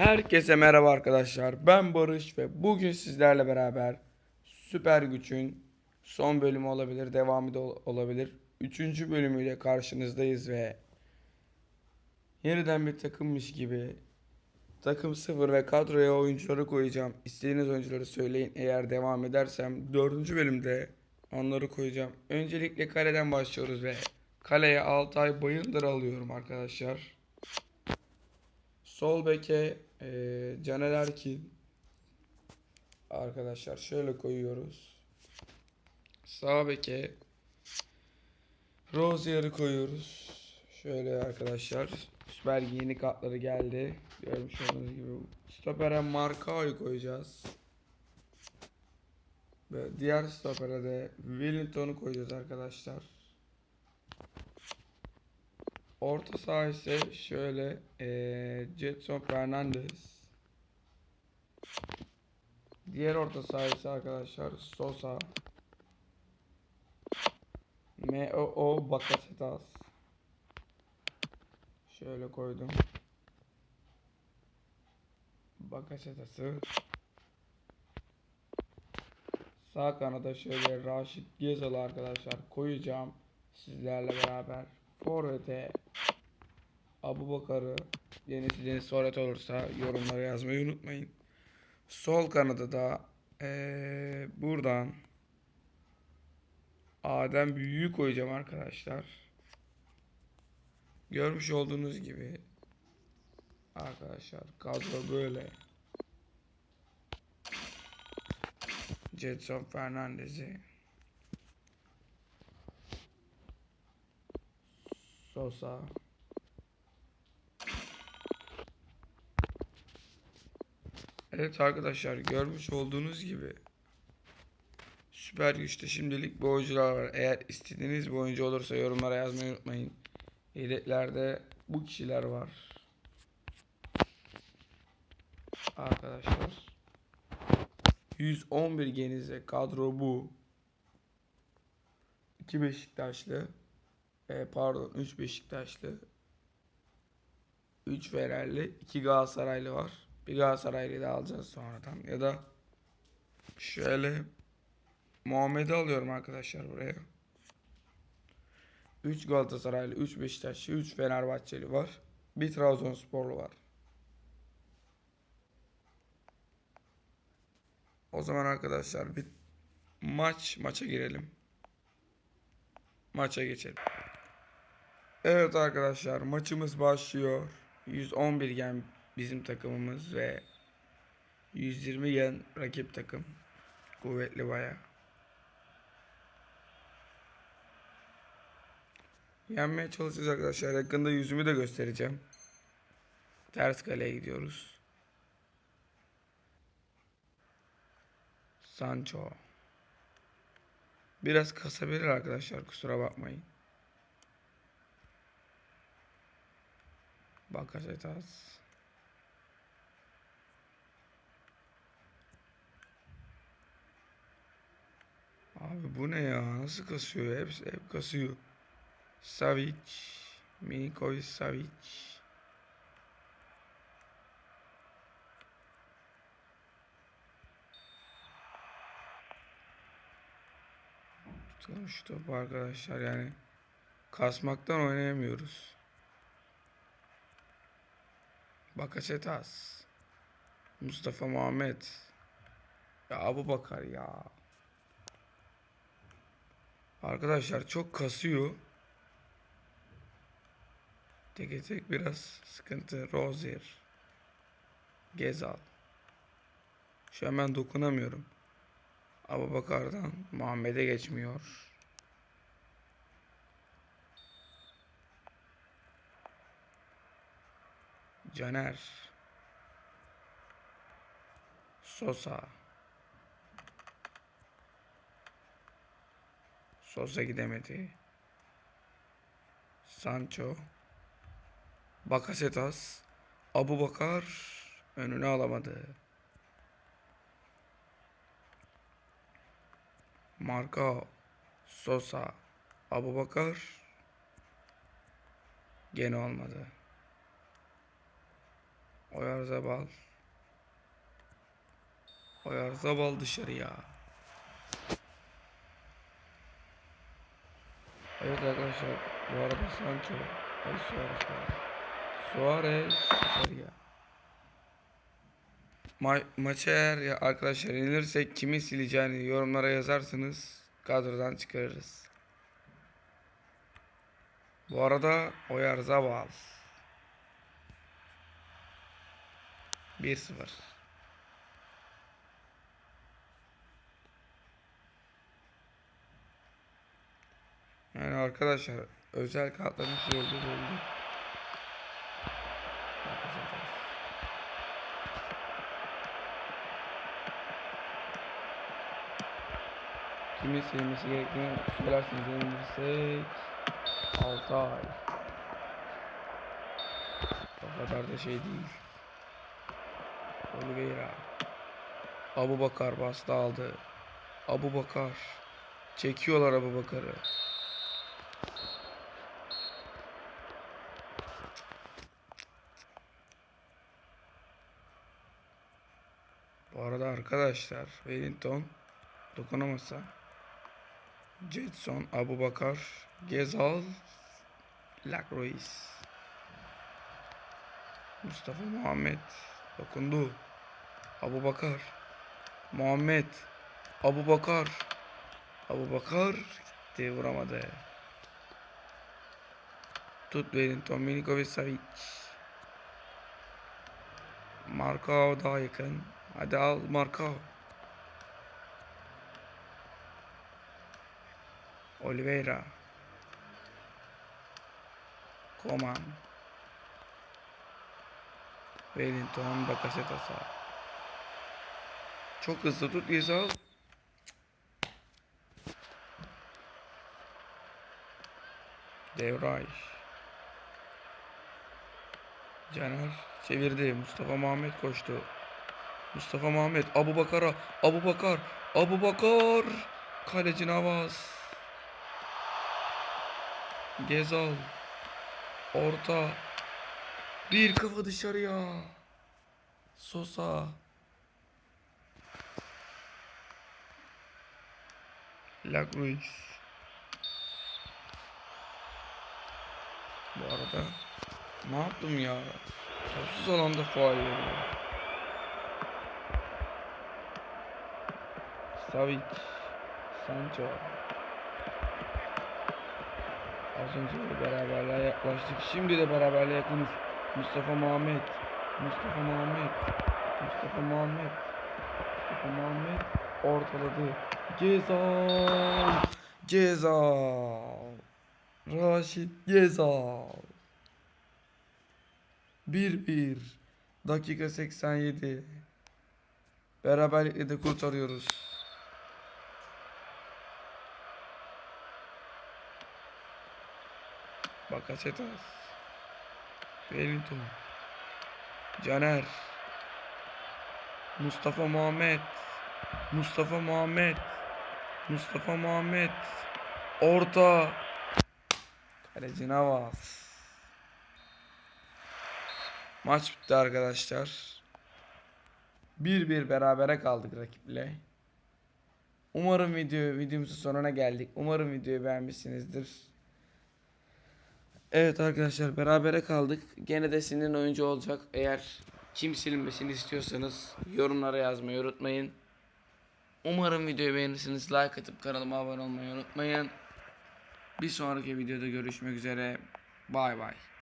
Herkese merhaba arkadaşlar. Ben Barış ve bugün sizlerle beraber Süper Güç'ün son bölümü olabilir, devamı da ol- olabilir. Üçüncü bölümüyle karşınızdayız ve yeniden bir takımmış gibi takım sıfır ve kadroya oyuncuları koyacağım. İstediğiniz oyuncuları söyleyin. Eğer devam edersem dördüncü bölümde onları koyacağım. Öncelikle kaleden başlıyoruz ve kaleye Altay Bayındır alıyorum arkadaşlar. Sol beke eee Caner Erkin. Arkadaşlar şöyle koyuyoruz. Sağ beke Rozier'i koyuyoruz. Şöyle arkadaşlar. Süper yeni kartları geldi. Görmüş olduğunuz gibi. Stopere Markao'yu koyacağız. Ve diğer stopere de Wellington'u koyacağız arkadaşlar. Orta saha ise şöyle eee Jetson Fernandez. Diğer orta saha ise arkadaşlar Sosa. M.O.O. Bakasetas. Şöyle koydum. Bakasetas'ı. Sağ kanada şöyle Raşit Gezal'ı arkadaşlar koyacağım sizlerle beraber. Forvet'e Abu Bakar'ı yenisi Deniz Forvet olursa yorumlara yazmayı unutmayın. Sol kanada da eee, buradan Adem Büyü'yü koyacağım arkadaşlar. Görmüş olduğunuz gibi arkadaşlar kadro böyle. Jetson Fernandez'i Sosa Evet arkadaşlar görmüş olduğunuz gibi Süper Güç'te şimdilik bu oyuncular var. Eğer istediğiniz bir oyuncu olursa yorumlara yazmayı unutmayın. Yedeklerde bu kişiler var. Arkadaşlar 111 genize kadro bu. 2 Beşiktaşlı e, pardon 3 Beşiktaşlı 3 Fenerli 2 Galatasaraylı var. Bir Galatasaraylı da alacağız sonradan ya da şöyle Muhammed'i alıyorum arkadaşlar buraya. 3 Galatasaraylı, 3 Beşiktaşlı, 3 Fenerbahçeli var. Bir Trabzonsporlu var. O zaman arkadaşlar bir maç maça girelim. Maça geçelim. Evet arkadaşlar maçımız başlıyor. 111 gen bizim takımımız ve 120 gen rakip takım. Kuvvetli baya. Yenmeye çalışacağız arkadaşlar. Yakında yüzümü de göstereceğim. Ters kaleye gidiyoruz. Sancho. Biraz kasabilir arkadaşlar kusura bakmayın. Bakasetas. Abi bu ne ya? Nasıl kasıyor? Hep, hep kasıyor. Savic. Milinkovic Savic. Tutalım şu topu arkadaşlar yani. Kasmaktan oynayamıyoruz. Bakasetas. Mustafa Muhammed. Ya Abu Bakar ya. Arkadaşlar çok kasıyor. Tek tek biraz sıkıntı. Rozier. Gezal. Şu an ben dokunamıyorum. Abu Bakar'dan Muhammed'e geçmiyor. Caner. Sosa. Sosa gidemedi. Sancho. Bakasetas. Abu Bakar önüne alamadı. Marka Sosa Abu Bakar gene olmadı. Oyarzabal. Oyarzabal dışarıya. Evet arkadaşlar bu arada Sancho Ay Suarez. Suarez dışarıya. Ma maçı eğer arkadaşlar yenilirsek kimi sileceğini yorumlara yazarsanız kadrodan çıkarırız. Bu arada Oyarzabal. 1-0. Yani arkadaşlar özel kartların olduğu belli. Kimin silmesi gerektiğini söylerseniz yenilirsek 6 ay. O kadar da şey değil. Oliveira. Abu Bakar bastı aldı. Abu Bakar. Çekiyorlar Abu Bakar'ı. Bu arada arkadaşlar Wellington dokunamazsa Jetson, Abu Bakar, Gezal, Lacroix, Mustafa Muhammed dokundu. Abu Bakar, Muhammed, Abu Bakar, Abu Bakar gitti vuramadı. Tut Wellington, Milinkovic Savic. Markao daha yakın. Hadi al Markao. Oliveira. Coman. Wellington Bakasetas'a. Çok hızlı tut Gezal. Devray. Caner çevirdi. Mustafa Muhammed koştu. Mustafa Muhammed Abu Bakar'a Abu Bakar Abu Bakar Kaleci Navas Gezal Orta Bir kafa dışarıya Sosa Lagruis Bu arada Ne yaptım ya Topsuz alanda faal veriyor Savic Sancho Az önce de beraberliğe yaklaştık. Şimdi de beraberliğe yakınız. Mustafa Muhammed. Mustafa Muhammed. Mustafa Muhammed. Mustafa Muhammed ortaladı. Gezal. Gezal. Raşit Gezal. 1-1. Dakika 87. Beraberlikle de kurtarıyoruz. Bakasetas. Wellington. Caner. Mustafa Muhammed. Mustafa Muhammed. Mustafa Muhammed. Orta. Kaleci Navas. Maç bitti arkadaşlar. 1-1 berabere kaldık rakiple. Umarım video videomuzun sonuna geldik. Umarım videoyu beğenmişsinizdir. Evet arkadaşlar berabere kaldık. Gene de senin oyuncu olacak. Eğer kim silinmesini istiyorsanız yorumlara yazmayı unutmayın. Umarım videoyu beğenirsiniz. Like atıp kanalıma abone olmayı unutmayın. Bir sonraki videoda görüşmek üzere. Bay bay.